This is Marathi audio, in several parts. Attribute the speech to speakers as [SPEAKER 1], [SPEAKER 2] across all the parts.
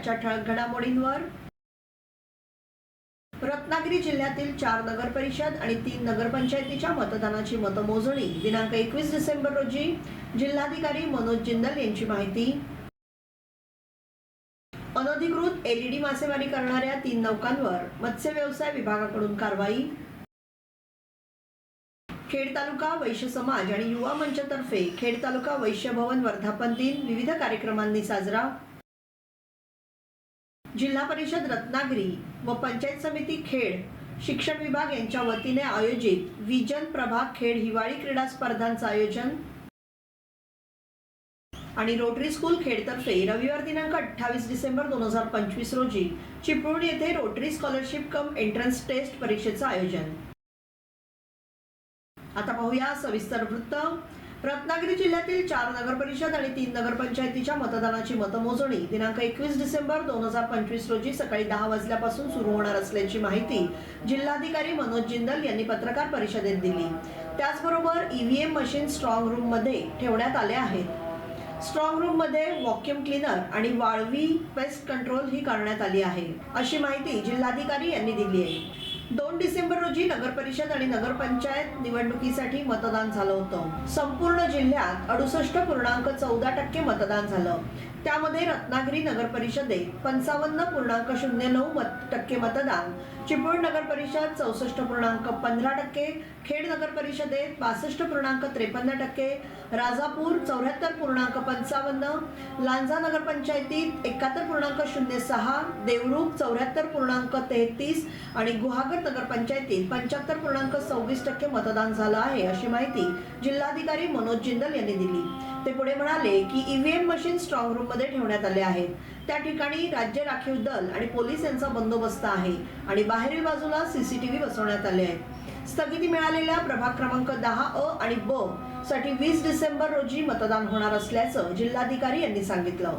[SPEAKER 1] आजच्या ठळक घडामोडींवर? रत्नागिरी जिल्ह्यातील चार नगर परिषद आणि तीन नगरपंचायतीच्या मतदानाची मतमोजणी. दिनांक एकवीस डिसेंबर रोजी जिल्हाधिकारी मनोज जिंदल यांची माहिती. अनधिकृत एलईडी मासेमारी करणाऱ्या तीन नौकांवर मत्स्य व्यवसाय विभागाकडून कारवाई. खेड तालुका वैश्य समाज आणि युवा मंचतर्फे खेड तालुका वैश्य भवन वर्धापन दिन विविध कार्यक्रमांनी साजरा. जिल्हा परिषद रत्नागिरी व पंचायत समिती खेड शिक्षण विभाग यांच्या वतीने आयोजित विजन प्रभाग खेड हिवाळी क्रीडा स्पर्धांचं आयोजन आणि रोटरी स्कूल खेडतर्फे रविवार दिनांक अठ्ठावीस डिसेंबर दोन हजार पंचवीस रोजी चिपळूण येथे Rotary scholarship cum entrance test परीक्षेचं आयोजन. आता पाहूया सविस्तर वृत्त. रत्नागिरी जिल्ह्यातील चार नगरपरिषद आणि तीन नगरपंचायतीच्या मतदानाची मतमोजणी दिनांक एकवीस डिसेंबर दोन हजार पंचवीस रोजी सकाळी दहा वाजल्यापासून सुरू होणार असल्याची माहिती जिल्हाधिकारी मनोज जिंदल यांनी पत्रकार परिषदेत दिली. त्याचबरोबर ईव्हीएम मशीन स्ट्रॉंग रूममध्ये ठेवण्यात आले आहेत. स्ट्रॉंग रूममध्ये व्हॉक्युम क्लीनर आणि वाळवी पेस्ट कंट्रोल ही करण्यात आली आहे. अशी माहिती जिल्हाधिकारी यांनी दिली आहे. दोन डिसेंबर रोजी नगर परिषद आणि नगरपंचायत निवडणुकीसाठी मतदान झालं होतं. संपूर्ण जिल्ह्यात अडुसष्ट पूर्णांक चौदा टक्के मतदान झालं. त्यामध्ये रत्नागिरी नगर परिषदेत पंचावन्न पूर्णांक शून्य नऊ मत टक्के मतदान चिपळूण नगर परिषद चौसष्ट पूर्णांक पंधरा टक्के खेड नगर परिषदेत बासष्ट पूर्णांक त्रेपन्न टक्के राजापूर चौऱ्याहत्तर पूर्णांक पंचावन्न लांजा नगर पंचायतीत एकाहत्तर पूर्णांक शून्य सहा देवरूख चौऱ्याहत्तर पूर्णांक तेहतीस आणि गुहागर नगर पंचायतीत पंच्याहत्तर पूर्णांक सव्वीस टक्के मतदान झालं आहे अशी माहिती जिल्हाधिकारी मनोज जिंदल यांनी दिली. ते पुढे म्हणाले की ईव्हीएम मशीन स्ट्रॉंग रूममध्ये ठेवण्यात आले आहेत. त्या ठिकाणी राज्य राखीव दल आणि पोलीस यांचा बंदोबस्त आहे आणि बाहेरील बाजूला सीसीटीव्ही बसवण्यात आले आहेत. स्थगिती मिळालेल्या प्रभाग क्रमांक दहा अ आणि ब साठी वीस डिसेंबर रोजी मतदान होणार असल्याचं जिल्हाधिकारी यांनी सांगितलं.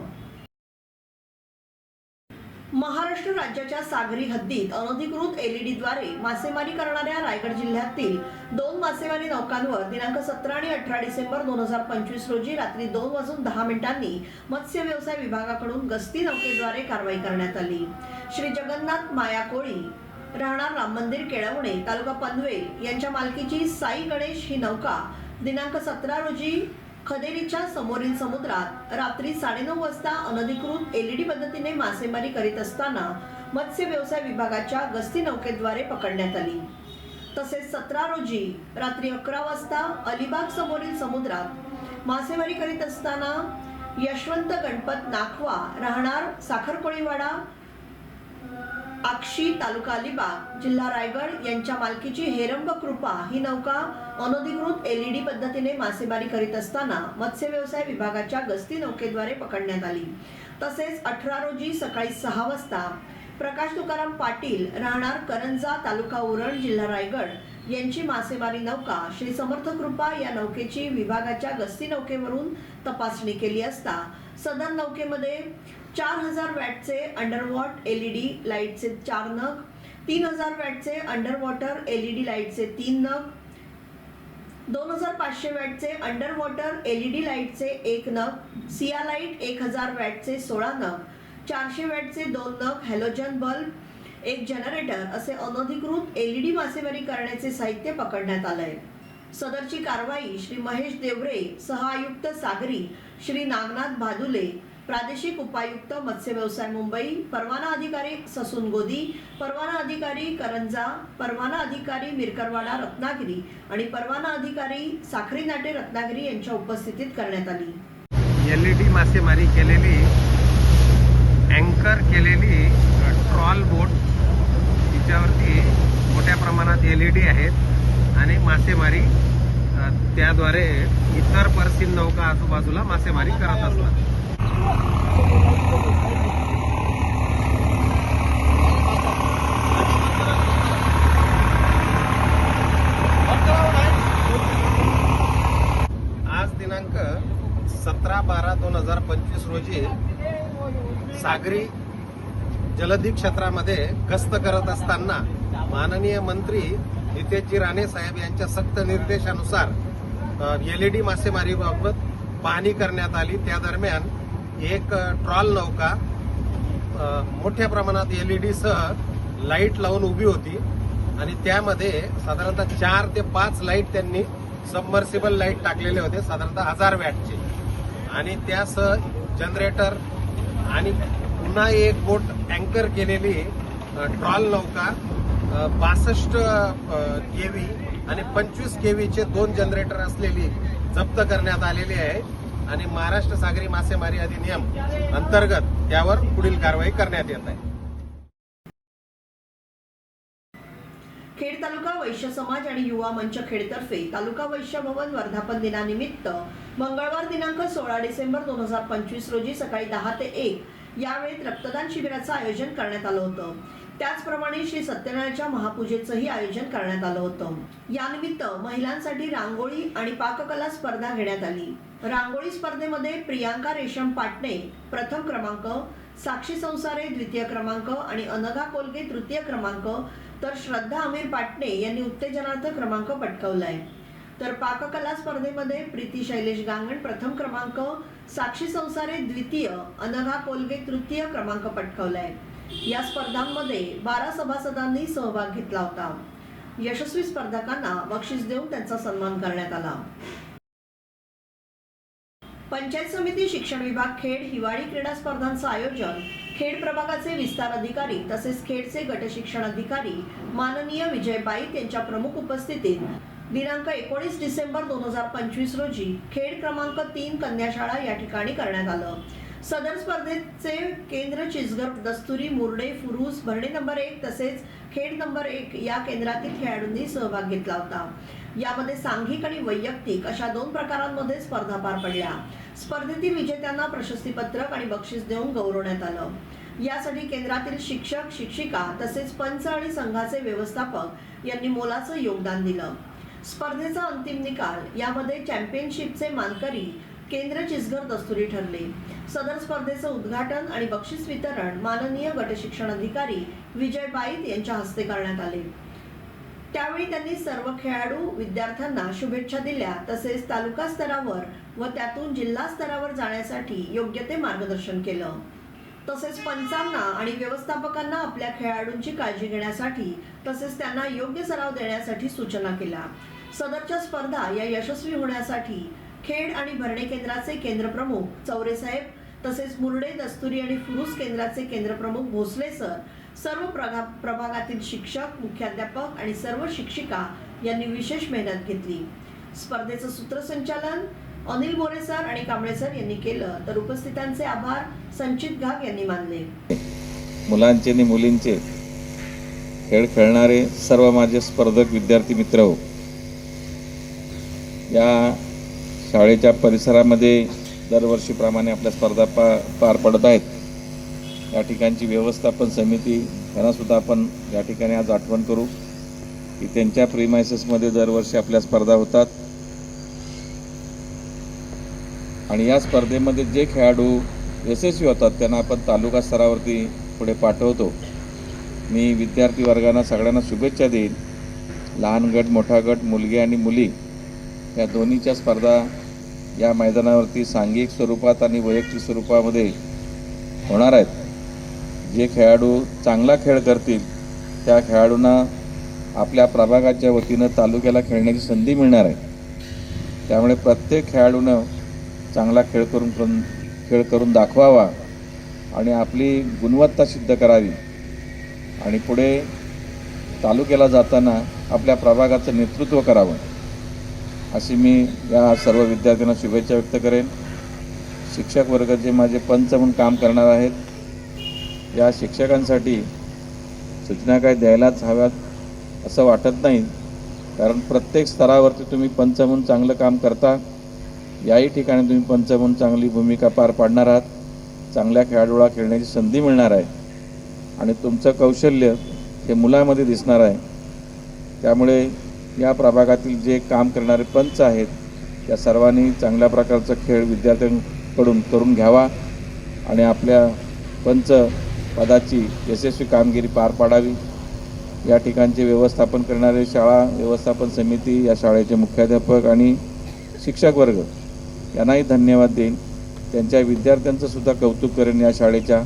[SPEAKER 1] महाराष्ट्र राज्याच्या सागरी हद्दीत अनधिकृत एलईडीद्वारे मासेमारी करणाऱ्या रायगड जिल्ह्यातील दोन मासेमारी नौकांवर दिनांक सतरा आणि अठरा डिसेंबर दोन हजार पंचवीस रोजी रात्री दोन वाजून दहा मिनिटांनी मत्स्य व्यवसाय विभागाकडून गस्ती नौकेद्वारे कारवाई करण्यात आली. श्री जगन्नाथ माया कोळी राहणार राम मंदिर केळवणे तालुका पनवेल यांच्या मालकीची साई गणेश ही नौका दिनांक सतरा रोजी खदेरीच्या समोरील समुद्रात रात्री साडेनऊ वाजता अनधिकृत एलईडी पद्धतीने मासेमारी करीत असताना मत्स्य व्यवसाय विभागाच्या गस्ती नौकेद्वारे पकडण्यात आली. तसेच सतरा रोजी रात्री अकरा वाजता अलिबाग समोरील समुद्रात मासेमारी करीत असताना यशवंत गणपत नाखवा राहणार साखरकोळीवाडा आक्षी तालुका अलिबाग जिल्हा रायगड यांच्या मालकीची हेरंब कृपा ही नौका अनधिकृत एलईडी पद्धतीने मासेमारी करीत असताना मत्स्य व्यवसाय विभागाच्या गस्ती नौकेद्वारे पकडण्यात आली. तसेच अठरा रोजी सकाळी सहा वाजता प्रकाश तुकाराम पाटील राहणार करंजा तालुका उरण जिल्हा रायगड. यांची मासेमारी नौका श्री समर्थ कृपा या नौकेची विभागाच्या गस्ती नौकेवरून तपासणी केली असता सदर नौकेमध्ये चार हजार वॅटचे अंडरवॉट एलईडी लाईटचे चार नग तीन हजार वॅटचे अंडर वॉटर एलईडी लाईटचे तीन नग दोन हजार पाचशे वॅटचे अंडर वॉटर एलईडी लाईटचे एक नग सिया लाइट एक हजार वॅटचे सोळा नग चारशे वॅटचे दोन नग हॅलोजन बल्ब एक जनरेटर असे अनधिकृत एलईडी मासेमारी करण्याचे साहित्य पकडण्यात आलंय. सदरची कारवाई श्री महेश देवरे सहआयुक्त सागरी श्री नागनाथ भादुले प्रादेशिक उपायुक्त मत्स्य व्यवसाय मुंबई परवाना अधिकारी ससून गोदी परवाना अधिकारी करंजा परवाना अधिकारी मिरकरवाडा रत्नागिरी आणि परवाना अधिकारी साखरी नाटे रत्नागिरी यांच्या उपस्थितीत करण्यात आली.
[SPEAKER 2] एल ई डी मासेमारी केलेली अँकर केलेली ट्रॉल बोट तिच्यावरती मोठ्या प्रमाणात एल ई डी आहेत आणि मासेमारी त्याद्वारे इतर परसीन नौका आजूबाजूला मासेमारी करत असतात. आज दिनांक सतरा बारा दोन हजार पंचवीस रोजी सागरी जलधी क्षेत्रामध्ये गस्त करत असताना माननीय मंत्री नितेशजी राणे साहेब यांच्या सक्त निर्देशानुसार एलईडी मासेमारीबाबत पाहणी करण्यात आली. त्या दरम्यान एक ट्रॉल नौका मोठ्या प्रमाणात एलईडी सह लाइट लावून उभी होती आणि त्यामध्ये साधारणतः चार ते पाच लाइट त्यांनी सबमर्सिबल लाइट टाकलेले होते साधारणतः हजार वॅटचे. आणि त्यासह जनरेटर आणि पुन्हा एक बोट अँकर केलेली ट्रॉल नौका. बासष्ट केव्ही आणि पंचवीस केव्हीचे दोन जनरेटर असलेली जप्त करण्यात आलेली आहे. आणि महाराष्ट्र सागरी मासेमारी अधिनियम अंतर्गत त्यावर पुढील कारवाई करण्यात येत आहे.
[SPEAKER 1] खेड तालुका वैश्य समाज आणि युवा मंच खेडतर्फे तालुका वैश्य भवन वर्धापन दिनानिमित्त मंगळवार दिनांक सोळा डिसेंबर दोन हजार पंचवीस रोजी सकाळी दहा ते एक यावेळी रक्तदान शिबिराचं आयोजन करण्यात आलं होतं. त्याचप्रमाणे श्री सत्यनारायणच्या महापूजेचंही आयोजन करण्यात आलं होतं. यानिमित्त महिलांसाठी रांगोळी आणि पाककला स्पर्धा घेण्यात आली. रांगोळी स्पर्धेमध्ये प्रियांका रेशम पाटणे प्रथम क्रमांक साक्षी संसारे द्वितीय क्रमांक आणि अनघा कोलगे तृतीय क्रमांक तर श्रद्धा अमीर पाटणे यांनी उत्तेजनार्थ क्रमांक पटकावलाय. तर पाककला स्पर्धेमध्ये प्रीती शैलेश गांगण प्रथम क्रमांक साक्षी संसारे द्वितीय अनघा कोलगे तृतीय क्रमांक पटकावलाय. या स्पर्धांमध्ये बारा सभासदांनी सहभाग घेतला होता. यशस्वी स्पर्धकांना बक्षीस देऊन त्यांचा सन्मान करण्यात आला. पंचायत समिती शिक्षण विभाग खेड हिवाळी क्रीडा स्पर्धांचं आयोजन खेड प्रभागाचे विस्तार अधिकारी तसेच खेडचे गट शिक्षण अधिकारी माननीय विजय बाईत यांच्या प्रमुख उपस्थितीत दिनांक एकोणीस डिसेंबर दोन हजार पंचवीस रोजी खेड क्रमांक तीन कन्याशाळा या ठिकाणी करण्यात आलं. सदर स्पर्धेचे केंद्र चिचघर दस्तुरी मुरडे फुरूस भरणे नंबर एक तसेच खेड नंबर एक या केंद्रातील खेळाडूंनी सहभाग घेतला होता. यामध्ये सांघिक आणि वैयक्तिक अशा दोन प्रकारांमध्ये स्पर्धा पार पडल्या. स्पर्धेतील विजेत्यांना प्रशस्तीपत्रक आणि बक्षीस देऊन गौरवण्यात आलं. यासाठी केंद्रातील शिक्षक शिक्षिका तसेच पंच आणि संघाचे व्यवस्थापक यांनी मोलाचं योगदान दिलं. स्पर्धेचा अंतिम निकाल यामध्ये चॅम्पियनशिपचे मानकरी केंद्र चिसघर दस्तुरी ठरले. सदर स्पर्धेचं उद्घाटन आणि बक्षीस वितरण माननीय गटशिक्षण अधिकारी विजय बाईत यांच्या हस्ते करण्यात आले. त्यावेळी त्यांनी सर्व खेळाडू विद्यार्थ्यांना शुभेच्छा दिल्या तसेच तालुका स्तरावर व त्यातून जिल्हा स्तरावर जाण्यासाठी योग्य ते मार्गदर्शन केलं. तसेच पंचांना आणि व्यवस्थापकांना आपल्या खेळाडूंची काळजी घेण्यासाठी तसेच त्यांना योग्य सराव देण्यासाठी सूचना केल्या. सदरच्या स्पर्धा या यशस्वी होण्यासाठी खेड आणि भरणे केंद्राचे केंद्रप्रमुख चौरेसाहेब तसेच मुरडे दस्तुरी आणि फुरुस केंद्राचे केंद्रप्रमुख भोसले सर सर्व प्रभागातील शिक्षक मुख्याध्यापक आणि सर्व शिक्षिका यांनी विशेष मेहनत घेतली. स्पर्धेचं सूत्रसंचालन अनिल बोरे सर आणि कांबळे सर यांनी केलं तर उपस्थितांचे आभार संचित घाग यांनी मानले.
[SPEAKER 3] मुलांचे आणि मुलींचे खेळ खेळणारे सर्व माझे स्पर्धक विद्यार्थी मित्र हो या शाळेच्या परिसरामध्ये दरवर्षीप्रमाणे आपल्या स्पर्धा पा पार पडत आहेत. या ठिकाणची व्यवस्थापन समिती यांनासुद्धा आपण या ठिकाणी आज आठवण करू की त्यांच्या प्रिमायसेसमध्ये दरवर्षी आपल्या स्पर्धा होतात. आणि या स्पर्धेमध्ये जे खेळाडू यशस्वी होतात त्यांना आपण तालुका स्तरावरती पुढे पाठवतो. मी विद्यार्थी वर्गांना सगळ्यांना शुभेच्छा देईन. लहान गट मोठा गट मुलगी आणि मुली या दोन्हीच्या स्पर्धा या मैदानावरती सांघिक स्वरूपात आणि वैयक्तिक स्वरूपामध्ये होणार आहेत. जे खेळाडू चांगला खेळ करतील त्या खेळाडूंना आपल्या प्रभागाच्या वतीनं तालुक्याला खेळण्याची संधी मिळणार आहे. त्यामुळे प्रत्येक खेळाडूनं चांगला खेळ करून करून खेळ करून दाखवावा आणि आपली गुणवत्ता सिद्ध करावी. आणि पुढे तालुक्याला जाताना आपल्या प्रभागाचं नेतृत्व करावं. अशी मी या सर्व विद्यार्थ्यांना शुभेच्छा व्यक्त करेन. शिक्षक वर्ग जे माझे पंच म्हणून काम करणार आहेत या शिक्षकांसाठी सूचना काय द्यायलाच हव्यात असं वाटत नाही. कारण प्रत्येक स्तरावरती तुम्ही पंच म्हणून चांगलं काम करता याही ठिकाणी तुम्ही पंच म्हणून चांगली भूमिका पार पाडणार आहात. चांगल्या खेळाडूला खेळण्याची संधी मिळणार आहे. आणि तुमचं कौशल्य हे मुलामध्ये दिसणार आहे. त्यामुळे या प्रभागातील जे काम करणारे पंच आहेत त्या सर्वांनी चांगल्या प्रकारचा खेळ विद्यार्थ्यांकडून करून घ्यावा आणि आपल्या पंच पदाची यशस्वी कामगिरी पार पाडावी. या ठिकाणचे व्यवस्थापन करणारे शाळा व्यवस्थापन समिती या शाळेचे मुख्याध्यापक आणि शिक्षक वर्ग यांनाही धन्यवाद देईन. त्यांच्या विद्यार्थ्यांचं सुद्धा कौतुक करेन या शाळेच्या.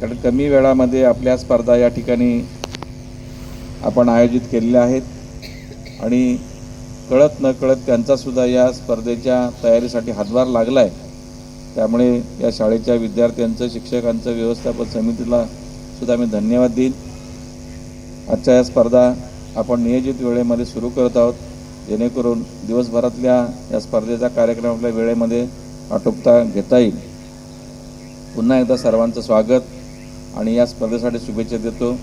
[SPEAKER 3] कारण कमी वेळामध्ये आपल्या स्पर्धा या ठिकाणी आपण आयोजित केलेल्या आहेत. आणि कळत न कळत त्यांचासुद्धा या स्पर्धेच्या तयारीसाठी हातभार लागला आहे त्यामुळे या शाळेच्या विद्यार्थ्यांचं शिक्षकांचं व्यवस्थापन समितीला सुद्धा मी धन्यवाद देईन. आजच्या या स्पर्धा आपण नियोजित वेळेमध्ये सुरू करत आहोत. जेणेकरून दिवसभरातल्या या स्पर्धेचा कार्यक्रम आपल्या वेळेमध्ये आटोपता घेता येईल. पुन्हा एकदा सर्वांचं स्वागत आणि या स्पर्धेसाठी शुभेच्छा देतो.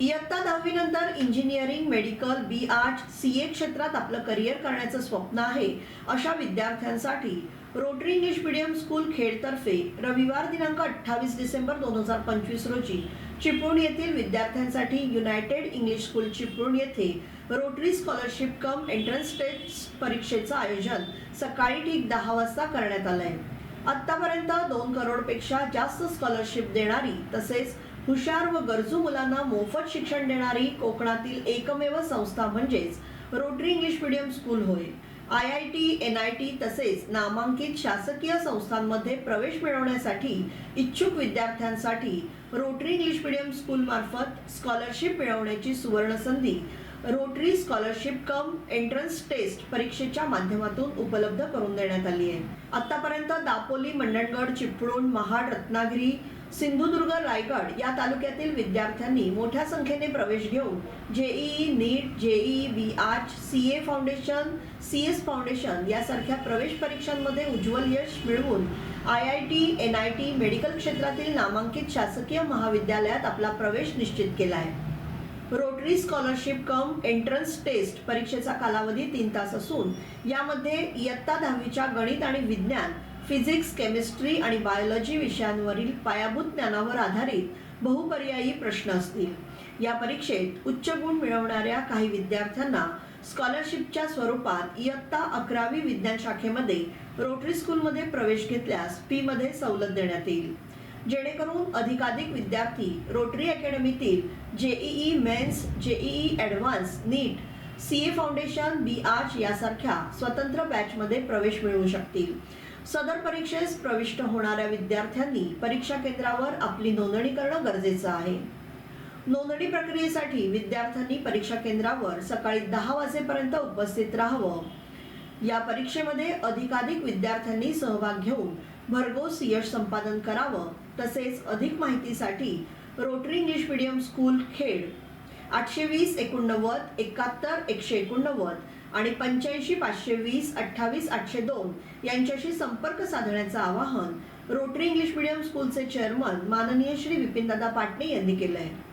[SPEAKER 1] इयत्ता दहावीनंतर engineering medical B arch C A क्षेत्रात आपलं करिअर करण्याचं स्वप्न आहे. अशा विद्यार्थ्यांसाठी रोटरी इंग्लिश मीडियम स्कूल खेडतर्फे रविवार दिनांक अठ्ठावीस डिसेंबर दोन हजार पंचवीस रोजी चिपळूण येथील विद्यार्थ्यांसाठी युनायटेड इंग्लिश स्कूल चिपळूण येथे Rotary scholarship cum entrance test परीक्षेचं आयोजन सकाळी ठीक दहा वाजता करण्यात आलं आहे आत्तापर्यंत दोन करोडपेक्षा जास्त स्कॉलरशिप देणारी तसेच हुशार व गरजू मुलांना मोफत शिक्षण देणारी कोकणातील एकमेव संस्था म्हणजेच रोटरी इंग्लिश मीडियम स्कूल होय. I I T N I T तसेच नामांकित शासकीय संस्थांमध्ये प्रवेश मिळवण्यासाठी इच्छुक विद्यार्थ्यांसाठी रोटरी इंग्लिश मीडियम स्कूल मार्फत स्कॉलरशिप मिळवण्याची सुवर्ण संधी Rotary scholarship cum entrance test परीक्षेच्या माध्यमातून उपलब्ध करून देण्यात आली आहे. आतापर्यंत दापोली मंडणगड चिपळूण महाड रत्नागिरी सिंधुदुर्ग रायगड या तालुक्यातील विद्यार्थ्यांनी मोठ्या संख्येने प्रवेश घेऊन JEE NEET JEE B arch C A foundation C S foundation यासारख्या प्रवेश परीक्षांमध्ये उज्ज्वल यश मिळवून I I T N I T medical क्षेत्रातील नामांकित शासकीय महाविद्यालयात आपला प्रवेश निश्चित केला आहे. Rotary scholarship cum entrance test परीक्षेचा कालावधी तीन तास असून यामध्ये इयत्ता दहावीच्या गणित आणि विज्ञान फिजिक्स केमिस्ट्री आणि बायोलॉजी विषयांवरील पायाभूत ज्ञानावर आधारित बहुपर्यायी प्रश्न असतील. या परीक्षेत उच्च गुण मिळवणाऱ्या काही विद्यार्थ्यांना स्कॉलरशिपच्या स्वरूपात इयत्ता अकरावी विज्ञान शाखेमध्ये रोटरी स्कूलमध्ये प्रवेश घेतल्यास फीमध्ये सवलत देण्यात येईल. जेणेकरून अधिकाधिक विद्यार्थी Rotary अकॅडमीतील JEE mains JEE advance NEET C A foundation B arch यासारख्या स्वतंत्र बॅचमध्ये प्रवेश मिळवू शकतील. सदर परीक्षेस प्रविष्ट होणाऱ्या विद्यार्थ्यांनी परीक्षा केंद्रावर आपली नोंदणी करणं गरजेचं आहे. नोंदणी प्रक्रियेसाठी विद्यार्थ्यांनी परीक्षा केंद्रावर सकाळी दहा वाजेपर्यंत उपस्थित राहावं. या परीक्षेमध्ये अधिकाधिक विद्यार्थ्यांनी सहभाग घेऊन भरघोस यश संपादन करावं तसेच अधिक माहितीसाठी Rotary English medium school Khed आठशे वीस एकोणनव्वद एकाहत्तर एकशे एकोणनव्वद आणि पंच्याऐंशी पाचशे वीस अठ्ठावीस आठशे दोन यांच्याशी संपर्क साधण्याचं आवाहन रोटरी इंग्लिश मीडियम स्कूलचे चेअरमन माननीय श्री विपिनदादा पाटणे यांनी केलं आहे.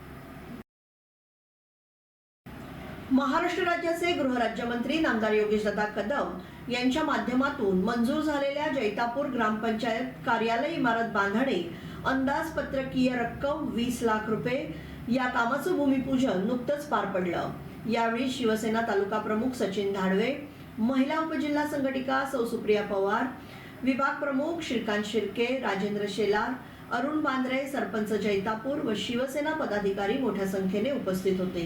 [SPEAKER 1] महाराष्ट्र राज्याचे गृहराज्यमंत्री नामदार योगेशदादा कदम यांच्या माध्यमातून मंजूर झालेल्या जैतापूर ग्रामपंचायत कार्यालय इमारत बांधणे अंदाजपत्रकीय रक्कम वीस लाख रुपये या कामाचं भूमिपूजन नुकतंच पार पडलं. यावेळी शिवसेना तालुका प्रमुख सचिन धाडवे महिला उपजिल्हा संघटिका सौ सुप्रिया पवार विभाग प्रमुख श्रीकांत शिर्के राजेंद्र शेलार अरुण बांद्रे सरपंच जैतापूर व शिवसेना पदाधिकारी मोठ्या संख्येने उपस्थित होते.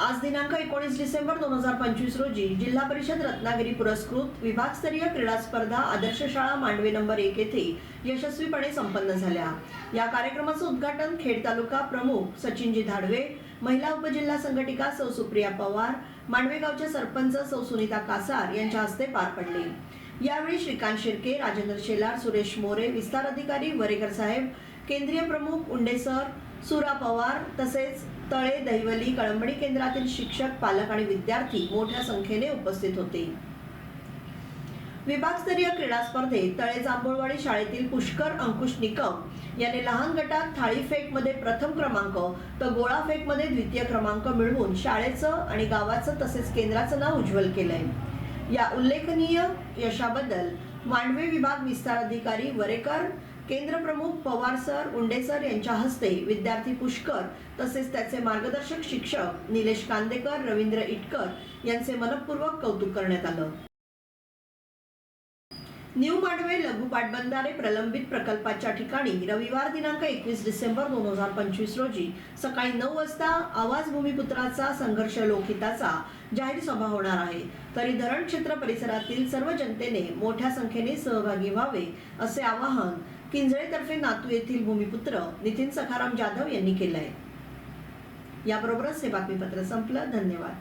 [SPEAKER 1] आज दिनांक एकोणीस डिसेंबर दोन हजार पंचवीस रोजी जिल्हा परिषद रत्नागिरी पुरस्कृत विभागस्तरीय क्रीडा स्पर्धा आदर्श शाळा मांडवे नंबर एक येथे यशस्वीपणे संपन्न झाल्या. या कार्यक्रमाचं उद्घाटन खेड तालुका प्रमुख सचिनजी धाडवे महिला उपजिल्हा संघटिका सौ सुप्रिया पवार मांडवेगावच्या सरपंच सौ सुनीता कासार यांच्या हस्ते पार पडले. यावेळी श्रीकांत शिर्के राजेंद्र शेलार सुरेश मोरे विस्तार अधिकारी वरेकर साहेब केंद्रीय प्रमुख उंडेसर सुरा पवार तसेच तळे दहिवली कळंबडी केंद्रातील शिक्षक पालक आणि विद्यार्थी मोठ्या संख्येने उपस्थित होते. विभागस्तरीय क्रीडा स्पर्धेत तळे जांभूळवाडी शाळेतील पुष्कर अंकुश निकम याने लहान गटात थाळी फेकमध्ये प्रथम क्रमांक तर गोळा फेकमध्ये द्वितीय क्रमांक मिळवून शाळेचं आणि गावाचं तसेच केंद्राचं नाव उज्ज्वल केलंय. या उल्लेखनीय यशाबद्दल मांडवे विभाग विस्तार अधिकारी वरेकर केंद्रप्रमुख पवार सर उंडेसर यांच्या हस्ते विद्यार्थी पुष्कर तसेच त्याचे मार्गदर्शक शिक्षक निलेश कांदेकर रवींद्र इटकर यांचे मनपूर्वक कौतुक करण्यात आलं. न्यू मांडवे लघु पाटबंधारे प्रलंबित प्रकल्पाच्या ठिकाणी रविवार दिनांक एकवीस डिसेंबर दोन हजार पंचवीस रोजी सकाळी नऊ वाजता आवाज भूमिपुत्राचा संघर्ष लोकहिताचा जाहीर सभा होणार आहे. तरी धरण क्षेत्र परिसरातील सर्व जनतेने मोठ्या संख्येने सहभागी व्हावे असे आवाहन किंजळेतर्फे नातू येथील भूमिपुत्र नितीन सखाराम जाधव यांनी केलं आहे याबरोबरच हे बातमीपत्र संपलं. धन्यवाद.